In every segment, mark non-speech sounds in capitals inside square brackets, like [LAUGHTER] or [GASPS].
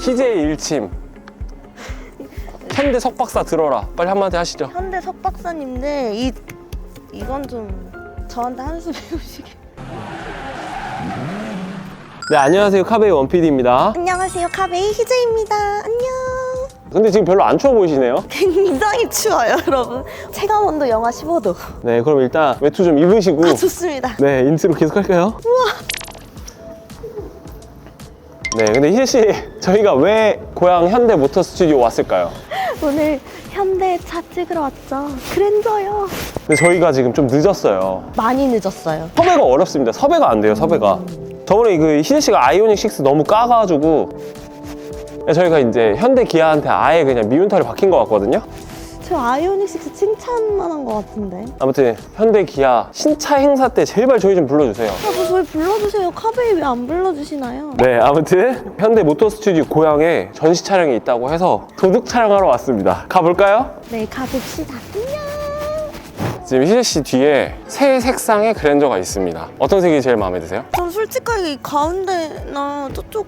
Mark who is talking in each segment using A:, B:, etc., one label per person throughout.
A: 희재의 일침. 현대 석박사 들어라. 빨리 한마디 하시죠.
B: 현대 석박사님들 이 이건 좀 저한테 한 수 배우시게.
A: 네, 안녕하세요. 카베이 원피디입니다.
B: 안녕하세요, 카베이 희재입니다. 안녕.
A: 근데 지금 별로 안 추워 보이시네요. [LAUGHS]
B: 굉장히 추워요, 여러분. 체감 온도 영하 15도.
A: 네, 그럼 일단 외투 좀 입으시고.
B: 아, 좋습니다.
A: 네, 인트로 계속 할까요? 네, 근데 희재 씨, 저희가 왜 고향 현대 모터 스튜디오 왔을까요?
B: 오늘 현대 차 찍으러 왔죠. 그랜저요.
A: 근데 저희가 지금 좀 늦었어요.
B: 많이 늦었어요.
A: 섭외가 어렵습니다. 섭외가 안 돼요, 섭외가. 저번에 그 희재 씨가 아이오닉 6 너무 까가지고 저희가 이제 현대 기아한테 아예 그냥 미운털이 박힌 것 같거든요.
B: 저 아이오닉 6 칭찬만 한 것 같은데.
A: 아무튼 현대 기아 신차 행사 때 제발 저희 좀 불러주세요.
B: 아, 뭐 저희 불러주세요. 카베이 왜 안 불러주시나요?
A: 네, 아무튼 현대 모터 스튜디오 고향에 전시 촬영이 있다고 해서 도둑 촬영하러 왔습니다. 가볼까요?
B: 네, 가봅시다. 안녕.
A: 지금 희재 씨 뒤에 새 색상의 그랜저가 있습니다. 어떤 색이 제일 마음에 드세요?
B: 전 솔직하게 이 가운데나 저쪽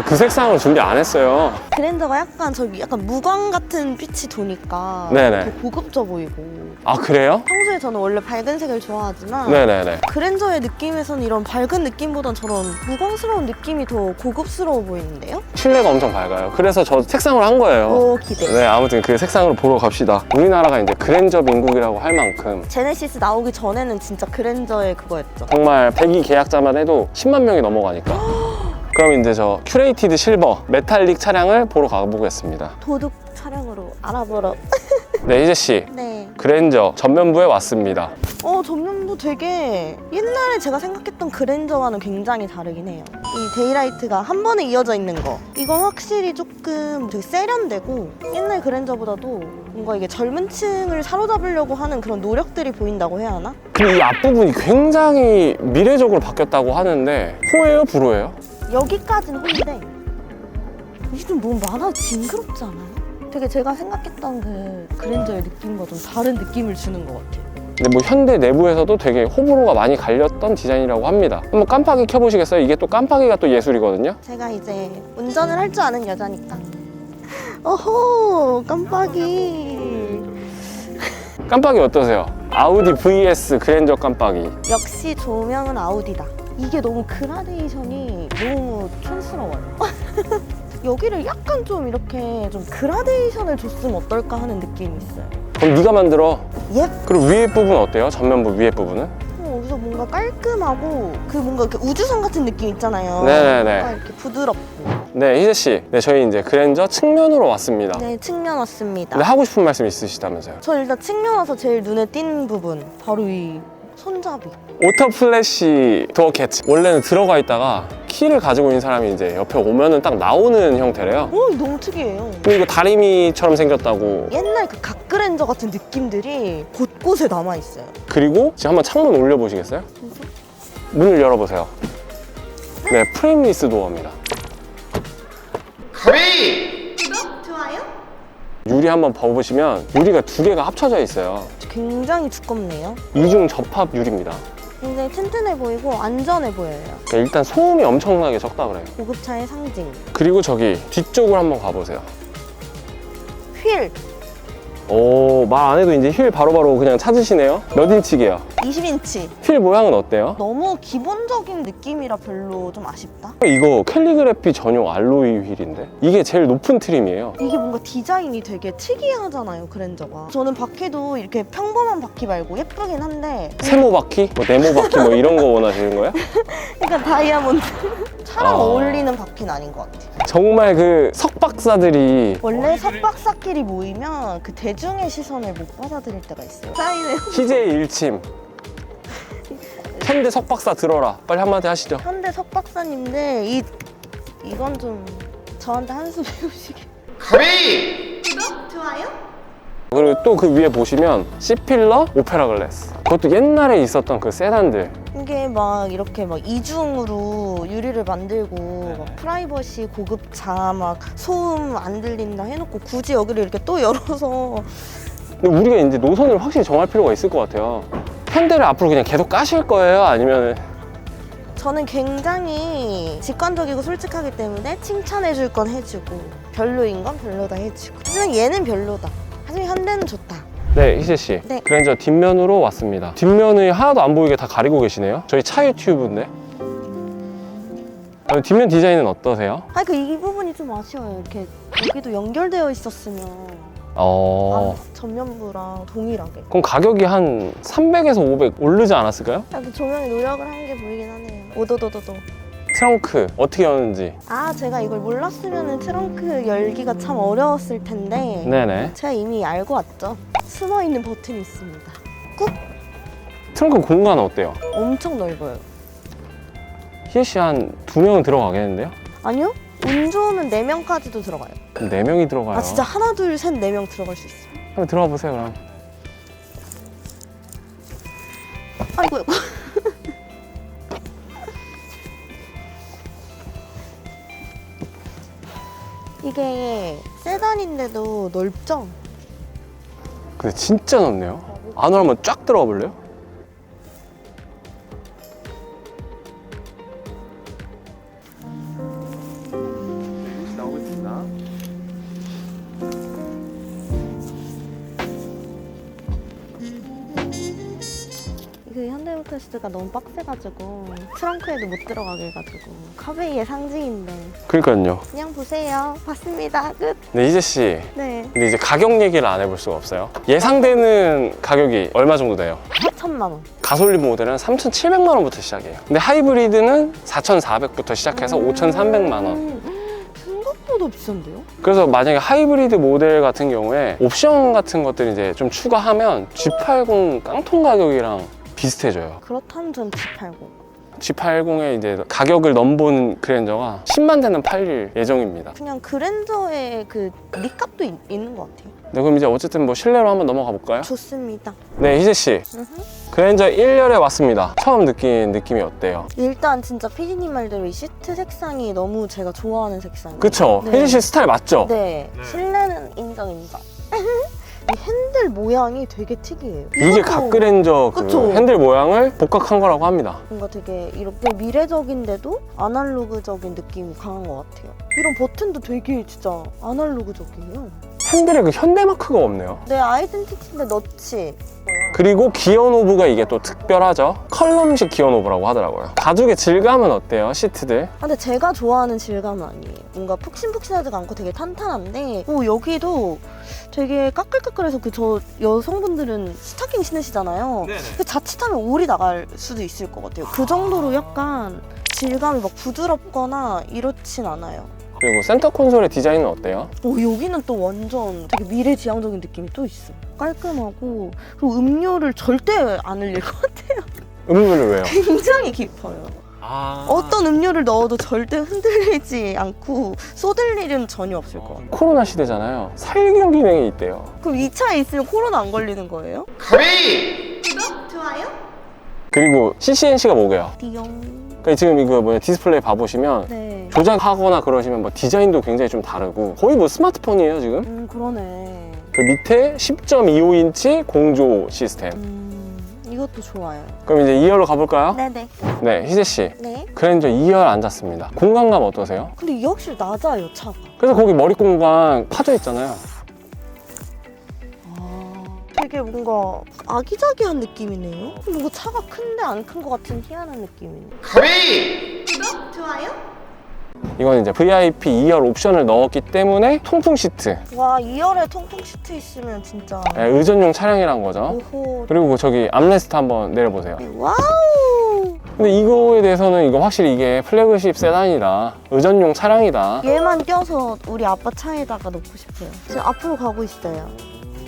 A: 저 그 색상으로 준비 안 했어요.
B: 그랜저가 약간 저기 약간 무광 같은 빛이 도니까
A: 네네.
B: 더 고급져 보이고
A: 아, 그래요?
B: 평소에 저는 원래 밝은 색을 좋아하지만
A: 네네네.
B: 그랜저의 느낌에서는 이런 밝은 느낌보단 저런 무광스러운 느낌이 더 고급스러워 보이는데요?
A: 실내가 엄청 밝아요. 그래서 저 색상으로 한 거예요.
B: 오 기대
A: 네, 아무튼 그 색상으로 보러 갑시다. 우리나라가 이제 그랜저 민국이라고 할 만큼
B: 제네시스 나오기 전에는 진짜 그랜저의 그거였죠
A: 정말 배기 계약자만 해도 10만 명이 넘어가니까. [GASPS] 그럼 이제 저 큐레이티드 실버 메탈릭 차량을 보러 가보겠습니다.
B: 도둑 촬영으로 알아보러 [LAUGHS]
A: 네, 희재 씨.
B: 네.
A: 그랜저 전면부에 왔습니다.
B: 어 전면도 되게 옛날에 제가 생각했던 그랜저와는 굉장히 다르긴 해요 이 데이라이트가 한 번에 이어져 있는 거 이건 확실히 조금 되게 세련되고 옛날 그랜저보다도 뭔가 이게 젊은 층을 사로잡으려고 하는 그런 노력들이 보인다고 해야 하나?
A: 근데 이 앞부분이 굉장히 미래적으로 바뀌었다고 하는데 호예요, 불호예요?
B: 여기까지는 이게 좀 너무 많아 징그럽지 않아요? 되게 제가 생각했던 그 그랜저의 느낌과 좀 다른 느낌을 주는 것 같아요
A: 근데 뭐 현대 내부에서도 되게 호불호가 많이 갈렸던 디자인이라고 합니다. 한번 깜빡이 켜보시겠어요? 이게 또 깜빡이가 또 예술이거든요.
B: 제가 이제 운전을 할 줄 아는 여자니까 [LAUGHS] 어호 깜빡이
A: 깜빡이 어떠세요? 아우디 VS 그랜저 깜빡이.
B: 역시 조명은 아우디다 이게 너무 그라데이션이 너무 촌스러워요 [LAUGHS] 여기를 약간 좀 이렇게 좀 그라데이션을 줬으면 어떨까 하는 느낌이 있어요
A: 그럼 네가 만들어.
B: 예
A: 그리고 위에 부분 어때요? 전면부 위에 부분은?
B: 어, 여기서 뭔가 깔끔하고 그 뭔가 이렇게 우주선 같은 느낌 있잖아요.
A: 네네네.
B: 뭔가 이렇게 부드럽고.
A: 네, 희재 씨. 네, 저희 이제 그랜저 측면으로 왔습니다.
B: 네, 측면 왔습니다.
A: 근데 하고 싶은 말씀 있으시다면서요?
B: 저 일단 측면 와서 제일 눈에 띈 부분 바로 이 손잡이.
A: 오토 플래시 도어 캐치. 원래는 들어가 있다가 키를 가지고 있는 사람이 이제 옆에 오면은 딱 나오는 형태래요.
B: 오, 이거 너무 특이해요.
A: 근데 이거 다리미처럼 생겼다고.
B: 옛날 그 각그랜저 같은 느낌들이 곳곳에 남아 있어요.
A: 그리고 지금 한번 창문 올려보시겠어요? 문을 열어보세요. 네, 프레임리스 도어입니다.
B: 좋아요?
A: 유리 한번 봐보시면 유리가 두 개가 합쳐져 있어요.
B: 굉장히 두껍네요.
A: 이중 접합 유리입니다.
B: 굉장히 튼튼해 보이고 안전해 보여요.
A: 그러니까 일단 소음이 엄청나게 적다 그래요.
B: 고급차의 상징.
A: 그리고 저기 뒤쪽을 한번 가보세요.
B: 휠
A: 오, 말 안 해도 이제 휠 바로바로 그냥 찾으시네요. 몇 인치게요?
B: 20인치.
A: 휠 모양은 어때요?
B: 너무 기본적인 느낌이라 별로 좀 아쉽다.
A: 이거 캘리그래피 전용 알로이 휠인데 이게 제일 높은 트림이에요.
B: 이게 뭔가 디자인이 되게 특이하잖아요, 그랜저가. 저는 바퀴도 이렇게 평범한 바퀴 말고 예쁘긴 한데
A: 세모 바퀴, 뭐 네모 바퀴 뭐 이런 거 원하시는 거예요?
B: 약간 [LAUGHS] 다이아몬드. 차랑
A: 아.
B: 어울리는 바퀴는 아닌 것 같아요.
A: 정말 그 석박사들이
B: 원래 석박사끼리 모이면 그 대중의 시선을 못 받아들일 때가 있어요. 쌓이네요.
A: 희재의 일침. 현대 석박사 들어라. 빨리 한마디 하시죠.
B: 현대 석 박사님들 이 이건 좀 저한테 한 수 배우시게.
C: 가비!
B: 좋아요?
A: 그리고 또 그 위에 보시면 C필러 오페라 글래스. 그것도 옛날에 있었던 그 세단들.
B: 이게 막 이렇게 막 이중으로 유리를 만들고. 막 프라이버시 고급차 막 소음 안 들린다 해놓고 굳이 여기를 이렇게 또 열어서
A: 근데 우리가 이제 노선을 확실히 정할 필요가 있을 것 같아요. 현대를 앞으로 그냥 계속 까실 거예요? 아니면
B: 저는 굉장히 직관적이고 솔직하기 때문에 칭찬해줄 건 해주고 별로인 건 별로다 해주고 하지만 얘는 별로다 하지만 현대는 좋다
A: 네, 희재 씨.
B: 네.
A: 그랜저 뒷면으로 왔습니다. 뒷면이 하나도 안 보이게 다 가리고 계시네요. 저희 차 유튜브인데. 어, 뒷면 디자인은 어떠세요?
B: 아니 그 이 부분이 좀 아쉬워요 이렇게 여기도 연결되어 있었으면
A: 어.
B: 아, 전면부랑 동일하게
A: 그럼 가격이 한 300에서 500 오르지 않았을까요?
B: 약간 조명에 노력을 한 게 보이긴 하네요 오도도도도
A: 트렁크 어떻게 여는지.
B: 아 제가 이걸 몰랐으면 트렁크 열기가 참 어려웠을 텐데
A: 네네.
B: 제가 이미 알고 왔죠 숨어있는 버튼이 있습니다
A: 트렁크 공간 어때요?
B: 엄청 넓어요
A: 희애 씨한 두 명은 들어가겠는데요?
B: 아니요 운 좋으면 4명까지도 들어가요
A: 그럼 네 명이 들어가요.
B: 아 진짜 하나 둘 셋 네 명 들어갈 수 있어요
A: 한번 들어가 보세요 그럼.
B: 아이고 아이고 이게 세단인데도 넓죠?
A: 근데 진짜 넓네요. 안으로 한번 쫙 들어가 볼래요?
B: 현대모터스가 너무 빡세가지고 트렁크에도 못 들어가게 해가지고 카베이의 상징인데
A: 그러니까요.
B: 그냥 보세요 봤습니다
A: 끝네 희재 씨.
B: 네.
A: 근데 이제 가격 얘기를 안 해볼 수가 없어요. 예상되는 가격이 얼마 정도 돼요?
B: 4천만 원
A: 가솔린 모델은 3,700만 원부터 시작해요. 근데 하이브리드는 4,400부터 시작해서 5,300만 원.
B: 음, 생각보다 비싼데요?
A: 그래서 만약에 하이브리드 모델 같은 경우에 옵션 같은 것들 이제 좀 추가하면 G80 깡통 가격이랑 비슷해져요.
B: 그렇다면 전 G80
A: G80의 이제 가격을 넘보는 그랜저가 10만 대는 팔릴 예정입니다.
B: 그냥 그랜저의 그 니값도 있, 있는 것 같아요
A: 네, 그럼 이제 어쨌든 뭐 실내로 한번 넘어가 볼까요?
B: 좋습니다
A: 네, 희재 씨.
B: 으흠.
A: 그랜저 1열에 왔습니다. 처음 느낀 느낌이 어때요?
B: 일단 진짜 피디님 말대로 이 시트 색상이 너무 제가 좋아하는 색상이에요
A: 그쵸?
B: 네.
A: 희재 씨 스타일 맞죠?
B: 네, 실내는 인정 인정 [LAUGHS] 이 핸들 모양이 되게 특이해요
A: 이게
B: 이것도
A: 갓그랜저 그
B: 그쵸?
A: 핸들 모양을 복각한 거라고 합니다.
B: 뭔가 되게 이렇게 미래적인데도 아날로그적인 느낌이 강한 것 같아요 이런 버튼도 되게 진짜 아날로그적이에요
A: 핸들에 그 현대 마크가 없네요.
B: 내 아이덴티티인데 넣지
A: 그리고 기어 노브가 이게 또 특별하죠. 컬럼식 기어 노브라고 하더라고요. 가죽의 질감은 어때요? 시트들?
B: 아, 근데 제가 좋아하는 질감은 아니에요. 뭔가 푹신푹신하지가 않고 되게 탄탄한데, 오, 여기도 되게 까끌까끌해서 그 저 여성분들은 스타킹 신으시잖아요. 그 자칫하면 올이 나갈 수도 있을 것 같아요. 그 정도로 약간 질감이 막 부드럽거나 이렇진 않아요.
A: 그리고 센터 콘솔의 디자인은 어때요?
B: 오, 여기는 또 완전 되게 미래지향적인 느낌이 또 있어. 깔끔하고, 그리고 음료를 절대 안 흘릴 것 같아요.
A: 음료를 왜요? [LAUGHS]
B: 굉장히 깊어요.
A: 아...
B: 어떤 음료를 넣어도 절대 흔들리지 않고 쏟을 일은 전혀 없을 것 같아요.
A: 코로나 시대잖아요. 살균 기능이 있대요.
B: 그럼 이 차에 있으면 코로나 안 걸리는 거예요? 구독, 좋아요,
A: 그리고 CCNC가 뭐게요?
B: 띠용.
A: 그러니까 지금 이거 뭐냐 디스플레이 봐보시면
B: 네.
A: 조작하거나 그러시면 뭐 디자인도 굉장히 좀 다르고 거의 뭐 스마트폰이에요 지금?
B: 음, 그러네.
A: 그 밑에 10.25인치 공조 시스템.
B: 음, 이것도 좋아요.
A: 그럼 이제 2열로 가볼까요?
B: 네네.
A: 네, 희재 씨.
B: 네.
A: 그랜저 2열 앉았습니다. 공간감 어떠세요?
B: 근데 이 확실히 낮아요, 차가.
A: 그래서 거기 머리 공간 파져 있잖아요.
B: 아, 되게 뭔가 아기자기한 느낌이네요. 뭔가 차가 큰데 안 큰 것 같은 희한한 느낌이네. 구독, 좋아요.
A: 이건 이제 VIP 2열 옵션을 넣었기 때문에 통풍 시트,
B: 와, 2열에 통풍 시트 있으면 진짜.
A: 네, 의전용 차량이란 거죠.
B: 오호.
A: 그리고 저기 암레스트 한번 내려보세요.
B: 와우!
A: 근데 이거에 대해서는 이거 확실히 이게 플래그십 세단이다. 의전용 차량이다.
B: 얘만 껴서 우리 아빠 차에다가 놓고 싶어요. 지금 앞으로 가고 있어요.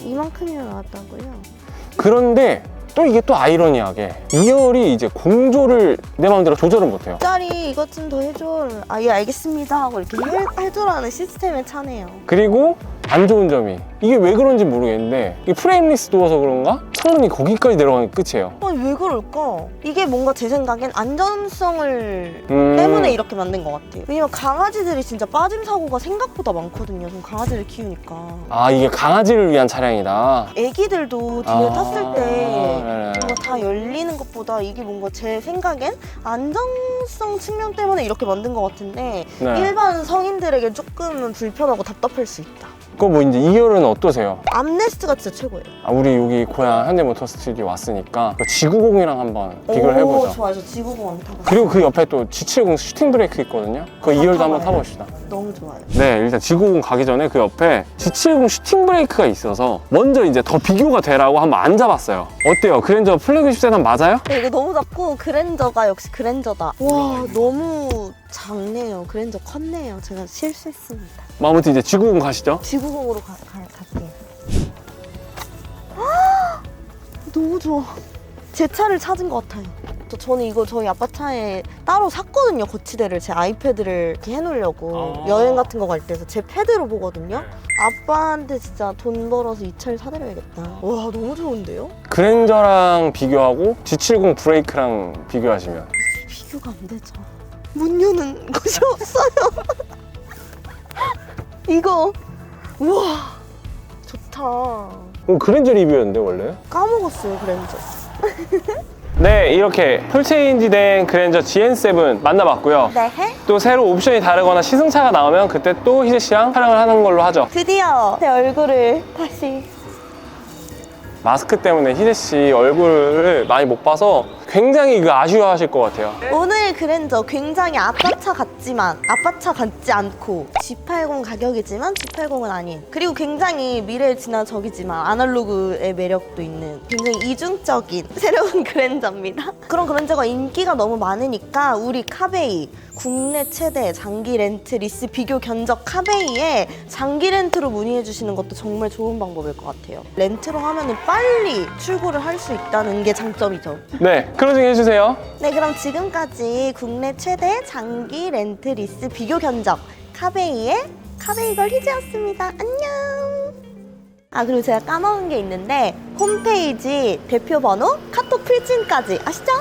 B: 이만큼이나 나왔다고요?
A: 그런데 또 이게 또 아이러니하게 2열이 이제 공조를 내 마음대로 조절을 못해요.
B: 짤이 이것 좀 더 해줘. 아, 예, 알겠습니다. 하고 이렇게 해, 해줘라는 시스템의 차네요.
A: 그리고 안 좋은 점이 이게 왜 그런지 모르겠는데 이 프레임리스 도어서 그런가 천 원이 거기까지 내려가는 게 끝이에요.
B: 아니 왜 그럴까? 이게 뭔가 제 생각엔 안전성을
A: 음.
B: 때문에 이렇게 만든 것 같아요. 왜냐면 강아지들이 진짜 빠짐 사고가 생각보다 많거든요. 전 강아지를 키우니까.
A: 아 이게 강아지를 위한 차량이다.
B: 애기들도 뒤에
A: 아.
B: 탔을 때
A: 네네.
B: 뭔가 다 열리는 것보다 이게 뭔가 제 생각엔 안정성 측면 때문에 이렇게 만든 것 같은데
A: 네.
B: 일반 성인들에게 조금은 불편하고 답답할 수 있다.
A: 그거 뭐 이제 2열은 어떠세요?
B: 암네스트가 진짜 최고예요.
A: 아, 우리 여기 고향 현대모터 스튜디오 왔으니까 그 지구공이랑 한번 비교를 해보자.
B: 오, 좋아요. 저 지구공원 타고
A: 그리고 그 옆에 또 G70 슈팅 브레이크 있거든요. 그
B: 아,
A: 2열도 한번
B: 타봐요.
A: 타봅시다.
B: 너무 좋아요.
A: 네, 일단 지구공 가기 전에 그 옆에 G70 슈팅 브레이크가 있어서 먼저 이제 더 비교가 되라고 한번 앉아봤어요. 어때요? 그랜저 플래그십 세단 맞아요?
B: 네, 이거 너무 작고 그랜저가 역시 그랜저다. 와 너무 작네요. 그랜저 컸네요. 제가 실수했습니다.
A: 뭐 아무튼 이제 지구공 가시죠.
B: 지구공으로 가, 가, 갈게요. 아, 너무 좋아. 제 차를 찾은 것 같아요. 저, 저는 이거 저희 아빠 차에 따로 샀거든요. 거치대를 제 아이패드를 이렇게 해놓으려고
A: 아.
B: 여행 같은 거 갈 때서 제 패드로 보거든요. 아빠한테 진짜 돈 벌어서 이 차를 사드려야겠다. 와 너무 좋은데요?
A: 그랜저랑 비교하고 G70 브레이크랑 비교하시면
B: 비교가 안 되죠. 문 여는 곳이 없어요. [LAUGHS] 이거 우와 좋다.
A: 어, 그랜저 리뷰였는데 원래?
B: 까먹었어요 그랜저. [LAUGHS]
A: 네, 이렇게 풀체인지 된 그랜저 GN7 만나봤고요.
B: 네.
A: 또 새로 옵션이 다르거나 시승차가 나오면 그때 또 희재 씨랑 촬영을 하는 걸로 하죠.
B: 드디어 제 얼굴을 다시
A: 마스크 때문에 희재 씨 얼굴을 많이 못 봐서 굉장히 그 아쉬워하실 것 같아요.
B: 오늘 그랜저 굉장히 아빠차 같지만 아빠차 같지 않고 G80 가격이지만 G80은 아닌 그리고 굉장히 미래에 지난 적이지만 아날로그의 매력도 있는 굉장히 이중적인 [LAUGHS] 새로운 그랜저입니다 그런 그랜저가 인기가 너무 많으니까 우리 카베이 국내 최대 장기 렌트 리스 비교 견적 카베이에 장기 렌트로 문의해 주시는 것도 정말 좋은 방법일 것 같아요 렌트로 하면은 빨리 출고를 할 수 있다는 게 장점이죠
A: 네, 클로징 해주세요.
B: 네, 그럼 지금까지 국내 최대 장기 렌트 리스 비교 견적 카베이의 카베이걸 희재였습니다. 안녕. 아 그리고 제가 까먹은 게 있는데 홈페이지 대표 번호 카톡 필진까지 아시죠?